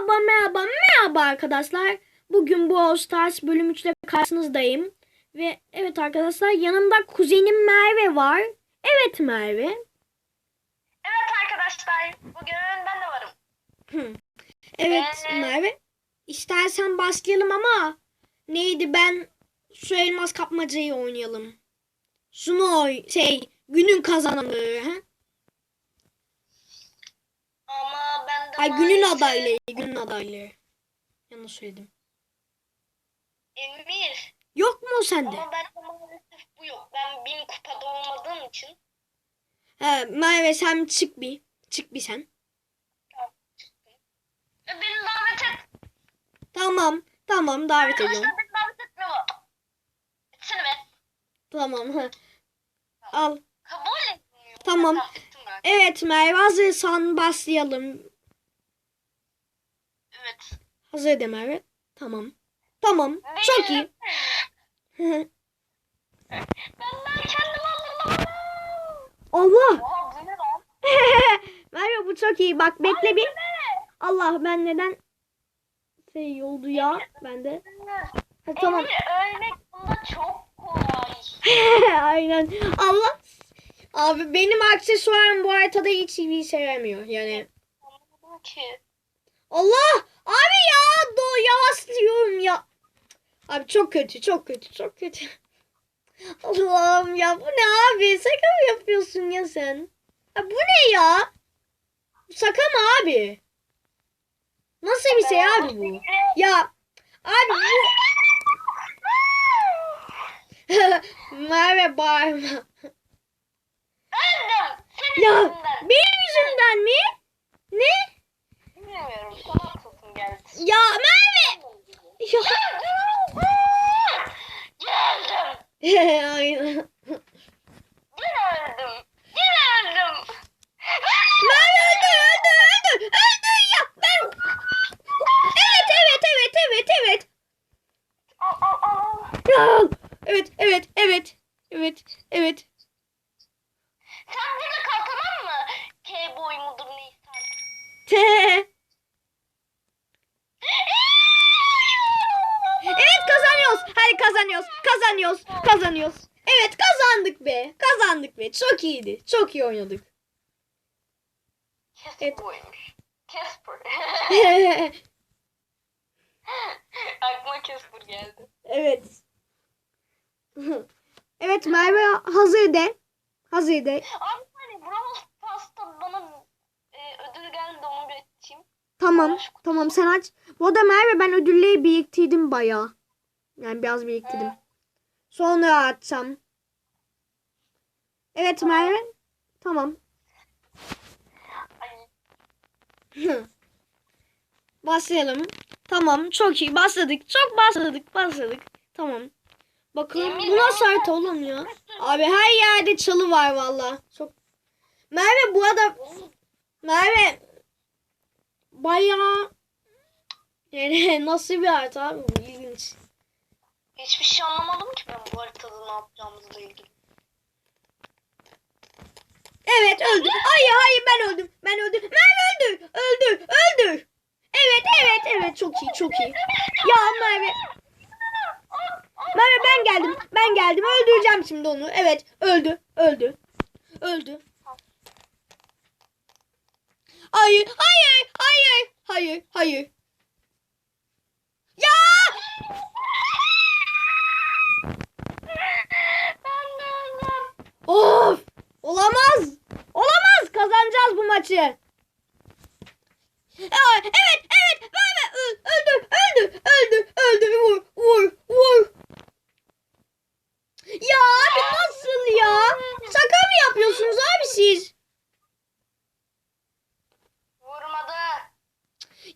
Merhaba merhaba merhaba arkadaşlar. Bugün bu All Stars bölüm 3'te karşınızdayım. Ve evet arkadaşlar yanımda kuzenim Merve var. Evet Merve. Evet arkadaşlar, bugün ben de varım. Hı. Evet Ee? Merve. İstersen başlayalım ama neydi ben şu elmas kapmacayı oynayalım. Oy şey günün kazananı. He? Ama ben de Ay günün adayları. Günün adayları. Yanlış söyledim. Emir. Yok mu o sende? Ama ben maalesef bu yok. Ben bin kupada olmadığım için. He, Merve sen çık bir. Çık bir sen. E, beni davet et. Tamam. Tamam davet ediyorum. Arkadaşlar beni davet etmiyor. Etsene be. Tamam. Al. Kabul etmiyor. Tamam. Davet ettim ben. Evet Merve hazırsan başlayalım. Hazır de Merve. Tamam. Tamam. Çok iyi. Allah. Merve bu çok iyi. Bak bekle bir. Allah ben neden şey oldu ya. Ben de. Ha, tamam. Ölmek bunda çok kolay. Aynen. Allah. Abi benim aksesuarım bu haritada hiç iyi işe yaramıyor. Yani. Allah! Abi ya! Do yavaşlıyorum ya. Abi çok kötü, çok kötü, çok kötü. Allah'ım ya bu ne abi? Şaka mı yapıyorsun ya sen? Ya bu ne ya? Şaka mı abi? Nasıl bir şey abi bu? Ya abi bu... Merve bağırma. Ya benim yüzümden mi? Ne? Ya Merve! Ya. Geldim. Aynen. Yine öldüm. Yine öldüm. Merve öldü öldü öldü öldü ya ben. Evet evet evet evet evet. Al al al. Ya. Evet evet evet evet evet. Sen burada kal tamam mı? K-boy mudur neyse artık. Te. Evet kazanıyoruz. Hadi kazanıyoruz. Kazanıyoruz. Kazanıyoruz. Evet kazandık be. Kazandık be. Çok iyiydi. Çok iyi oynadık. Casper. Aklıma Casper geldi. evet. Evet Merve hazır de. Hazır de. Abi hani Brawl Pass'ta bana e, ödül geldi onu bir açayım. Tamam. Tamam sen aç. Bu arada Merve ben ödülleri biriktirdim bayağı. Yani biraz biriktirdim. Sonra açsam. Evet Merve. Tamam. Ay, Başlayalım. Tamam çok iyi başladık. Çok başladık başladık. Tamam. Bakalım bu nasıl harita oğlum ya? Abi her yerde çalı var valla. Çok. Merve bu arada Merve bayağı yani nasıl bir harita abi bu ilginç. Hiçbir şey anlamadım ki ben bu haritada ne yapacağımızla ilgili. Evet öldü. Hayır hayır ben öldüm. Ben öldüm. Merve öldü. Öldü. Öldü. Evet evet evet çok iyi çok iyi. Ya Merve. Merve ben geldim. Ben geldim. Öldüreceğim şimdi onu. Evet öldü. Öldü. Öldü. Hayır hayır hayır hayır hayır. Ya! Ben de öldüm. Of! Olamaz. Olamaz. Kazanacağız bu maçı. Aa, Evet, evet. Merve öl- öldü, öldü, öldü, öldü. Vur, vur, vur. Ya abi nasıl ya? Şaka mı yapıyorsunuz abi siz? Vurmadı.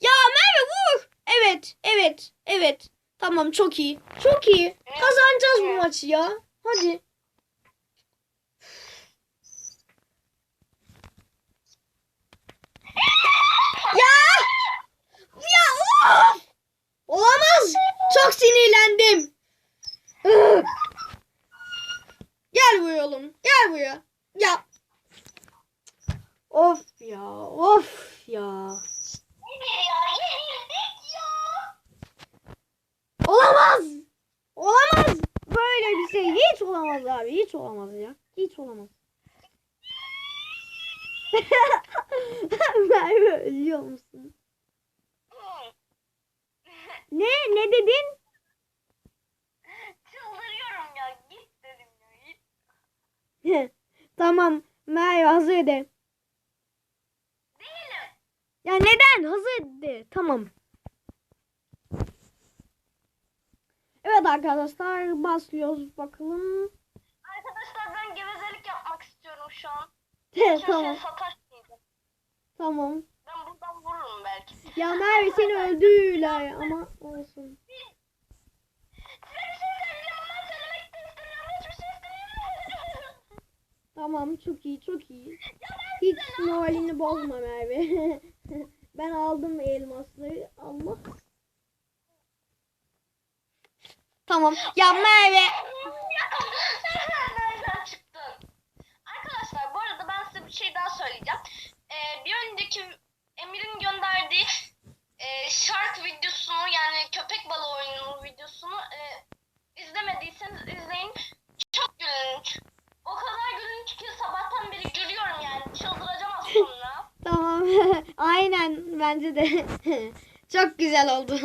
Ya Merve vur. Evet, evet, evet. Tamam çok iyi. Çok iyi. Kazanacağız bu maçı ya. Hadi. Olamaz. Çok sinirlendim. Gel buraya oğlum. Gel buraya. Ya. Of ya. Of ya. Olamaz. Olamaz. Böyle bir şey hiç olamaz abi. Hiç olamaz ya. Hiç olamaz. Merve ölüyor musun? Ne? Ne dedin? Çıldırıyorum ya. Git dedim ya. Git. tamam. Merve hazır de. Değilim. Ya neden? Hazır de. Tamam. Evet arkadaşlar başlıyoruz bakalım. Arkadaşlar ben gevezelik yapmak istiyorum şu an. Tamam. Tamam. Vururum belki. Ya Merve seni öldürdüler ama olsun. Şey şey. Tamam çok iyi çok iyi. Hiç moralini bozma Merve. ben aldım elmasları. Allah. Tamam. Ya Merve. Nereden çıktın? Arkadaşlar bu arada ben size bir şey daha söyleyeceğim. Ee, bir önceki Emir'in gönderdiği e, Shark videosunu yani köpek balığı oyununun videosunu e, izlemediyseniz izleyin. Çok gülünç. O kadar gülünç ki sabahtan beri gülüyorum yani. Çıldıracağım az sonra. Tamam. Aynen bence de. çok güzel oldu.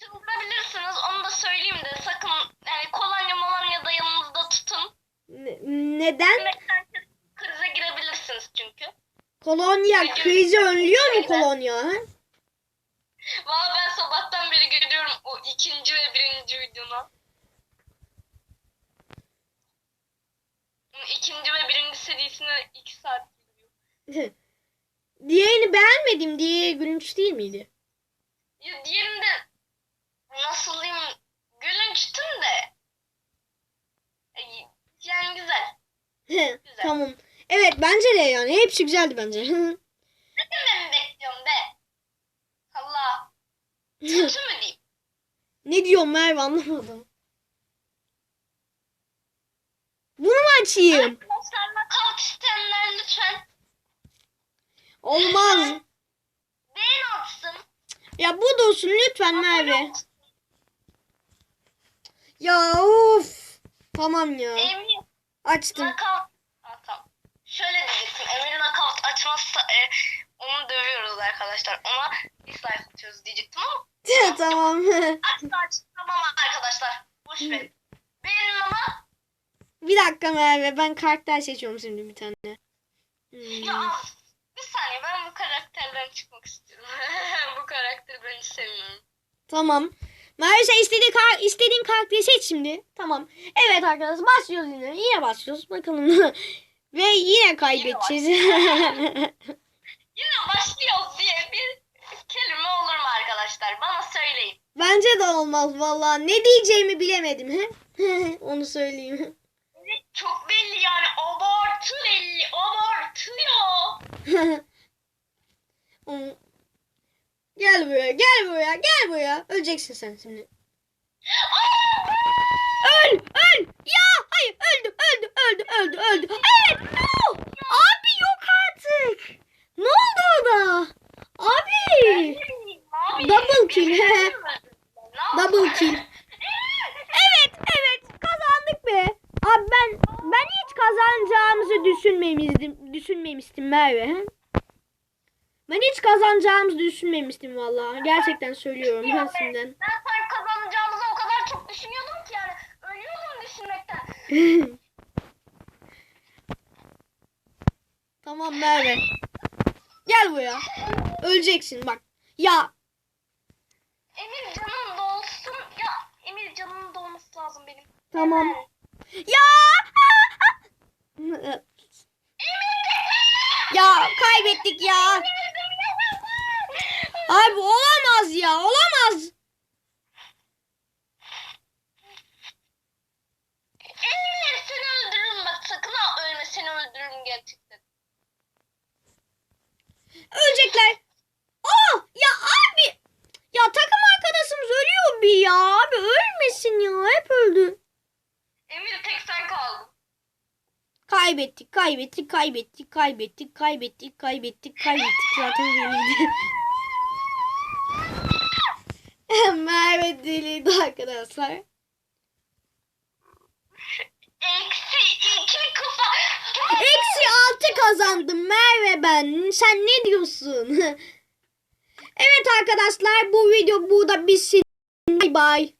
Çıldırabilirsiniz onu da söyleyeyim de sakın yani kolonya molonya da yanınızda tutun. Ne- neden? Yemekten krize girebilirsiniz çünkü. Kolonya krizi önlüyor mu kolonya? ha? Valla ben sabahtan beri görüyorum o ikinci ve birinci videona. İkinci ve birinci serisine iki saat gidiyor. Diğerini beğenmedim diye gülünç değil miydi? Ya diğerinde nasıl diyeyim gülünçtüm de. E, Yani güzel. tamam. Evet bence de yani hepsi güzeldi bence. Ne dememi bekliyorum be? Allah. Kötü mü diyeyim? ne diyor Merve anlamadım. Bunu mu açayım? Arkadaşlar knockout isteyenler lütfen Olmaz. beğen atsın. Ya bu da olsun lütfen Merve. olsun. Ya of. Tamam ya. Emir Açtım. knockout. Ha, tamam. Şöyle diyecektim. Emir knockout açmazsa e, onu dövüyoruz arkadaşlar. Ona dislike atıyoruz diyecektim ama tamam. açtı açtı. Tamam arkadaşlar. Boş verin. Beğenin ama bir dakika Merve ben karakter seçiyorum şimdi bir tane. Hmm. ya bir saniye ben bu karakterden çıkmak istiyorum. bu karakteri ben hiç sevmiyorum. Tamam. Merve sen istediğin, kar- istediğin karakteri seç şimdi. Tamam. Evet arkadaşlar başlıyoruz yine. Yine başlıyoruz. Bakalım. Ve yine kaybedeceğiz. Yine başlıyoruz diye bir kelime olur mu arkadaşlar? Bana söyleyin. Bence de olmaz vallahi. Ne diyeceğimi bilemedim. He? Onu söyleyeyim. Çok belli yani abartı belli abartıyor. Gel buraya, gel buraya, gel buraya. Öleceksin sen şimdi. Öl, öl. Ya, hayır, öldü, öldü, öldü, öldü, öldü. Evet, no. Abi yok artık. Ne oldu orada? Abi. Abi, Double kill, he. Ne Double kill. Evet, evet. Kazandık be. Abi ben ben hiç kazanacağımızı düşünmemiştim. Düşünmemiştim Merve. he? Ben hiç kazanacağımızı düşünmemiştim vallahi. Gerçekten söylüyorum hepsinden. Ben sen kazanacağımızı o kadar çok düşünüyordum ki yani. Ölüyordum düşünmekten. tamam Merve. Gel buraya. Öleceksin bak. Ya Emir canım dolsun. Ya Emir canım dolması lazım benim. tamam. Ya. ya kaybettik ya. Abi olamaz ya. Olamaz. Emir seni öldürürüm bak sakın ha ölme seni öldürürüm gerçekten. Ölecekler. Aa ya abi. Ya takım arkadaşımız ölüyor bir ya. Abi ölmesin ya. Hep öldü. Emir tek sen kaldın. Kaybettik, kaybettik, kaybettik, kaybettik, kaybettik, kaybettik, kaybettik. Zaten belliydi. Merve deliydi arkadaşlar. Eksi iki kupa. Eksi altı kazandım Merve ben. Sen ne diyorsun? evet arkadaşlar bu video burada bitsin. Bay bay.